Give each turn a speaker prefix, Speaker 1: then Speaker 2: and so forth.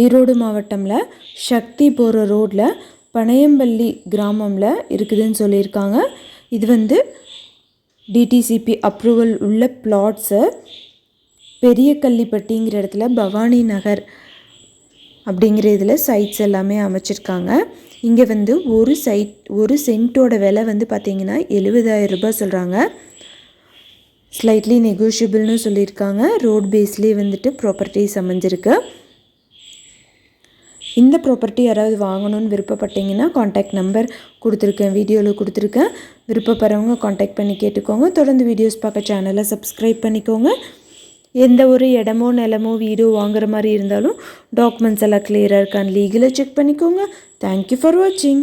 Speaker 1: ஈரோடு மாவட்டமில் சக்தி போகிற ரோட்டில் பனையம்பள்ளி கிராமமில் இருக்குதுன்னு சொல்லியிருக்காங்க. இது வந்து டிடிசிபி அப்ரூவல் உள்ள பிளாட்ஸு பெரிய கள்ளிப்பட்டிங்கிற இடத்துல பவானி நகர் அப்படிங்கிற இதில் சைட்ஸ் எல்லாமே அமைச்சிருக்காங்க. இங்கே வந்து ஒரு சைட் ஒரு சென்ட்டோட விலை வந்து பார்த்திங்கன்னா எழுபதாயிரம் ரூபாய் சொல்கிறாங்க ஸ்லைட்லி நெகோஷியபிள்னு சொல்லியிருக்காங்க. ரோட் பேஸ்லேயே வந்துட்டு ப்ராப்பர்ட்டிஸ் அமைஞ்சிருக்கு. இந்த ப்ராப்பர்ட்டி யாராவது வாங்கணும்னு விருப்பப்பட்டீங்கன்னா காண்டாக்ட் நம்பர் கொடுத்துருக்கேன் வீடியோவில் கொடுத்துருக்கேன். விருப்பப்படுறவங்க காண்டாக்ட் பண்ணி கேட்டுக்கோங்க. தொடர்ந்து வீடியோஸ் பார்க்க சேனலை சப்ஸ்கிரைப் பண்ணிக்கோங்க. எந்த ஒரு இடமோ நிலமோ வீடோ வாங்குற மாதிரி இருந்தாலும் டாக்குமெண்ட்ஸ் எல்லாம் கிளியராக இருக்கான்னு லீகலாக செக் பண்ணிக்கோங்க. தேங்க்யூ ஃபார் வாட்சிங்